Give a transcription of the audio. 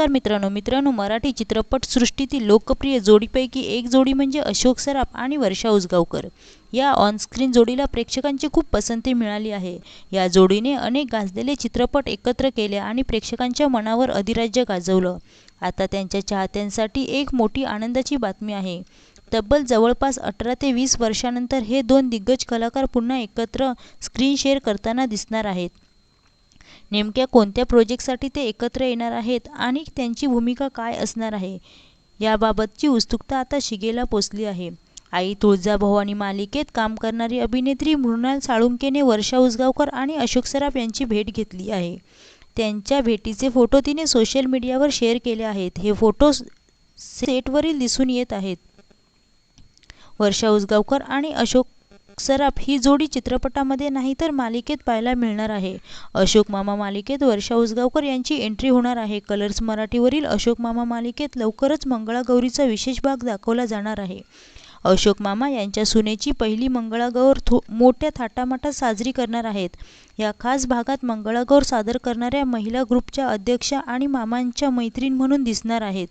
नमस्कार मित्रांनो. मित्रांनो मराठी चित्रपटसृष्टीतील लोकप्रिय जोडीपैकी एक जोडी म्हणजे अशोक सराफ आणि वर्षा उसगावकर. या ऑनस्क्रीन जोडीला प्रेक्षकांची खूप पसंती मिळाली आहे. या जोडीने अनेक गाजलेले चित्रपट एकत्र केले आणि प्रेक्षकांच्या मनावर अधिराज्य गाजवलं. आता त्यांच्या चाहत्यांसाठी एक मोठी आनंदाची बातमी आहे. तब्बल जवळपास अठरा ते वीस वर्षानंतर हे दोन दिग्गज कलाकार पुन्हा एकत्र स्क्रीन शेअर करताना दिसणार आहेत. नेमक्या कोणत्या प्रोजेक्टसाठी ते एकत्र येणार आहेत आणि त्यांची भूमिका काय असणार आहे? याबाबतची उत्सुकता आता शिगेला पोचली आहे. आई तुळजाभवानी मालिकेत काम करणारी अभिनेत्री मृणाल साळुंकेने वर्षा उसगावकर आणि अशोक सराफ यांची भेट घेतली आहे. त्यांच्या भेटीचे फोटो तिने सोशल मीडियावर शेअर केले आहेत. हे फोटो सेटवरील दिसून येत आहेत. वर्षा उसगावकर आणि अशोक सराफ ही जोडी चित्रपटामध्ये नाही तर मालिकेत पाहायला मिळणार आहे. अशोक मामा मालिकेत वर्षा उसगावकर यांची एंट्री होणार आहे. कलर्स मराठीवरील अशोक मामा मालिकेत लवकरच मंगळागौरीचा विशेष भाग दाखवला जाणार आहे. अशोक मामा यांच्या सुनेची पहिली मंगळागौर थो मोठ्या थाटामाटात साजरी करणार आहेत. या खास भागात मंगळागौर सादर करणाऱ्या महिला ग्रुपच्या अध्यक्षा आणि मामांच्या मैत्रीण म्हणून दिसणार आहेत.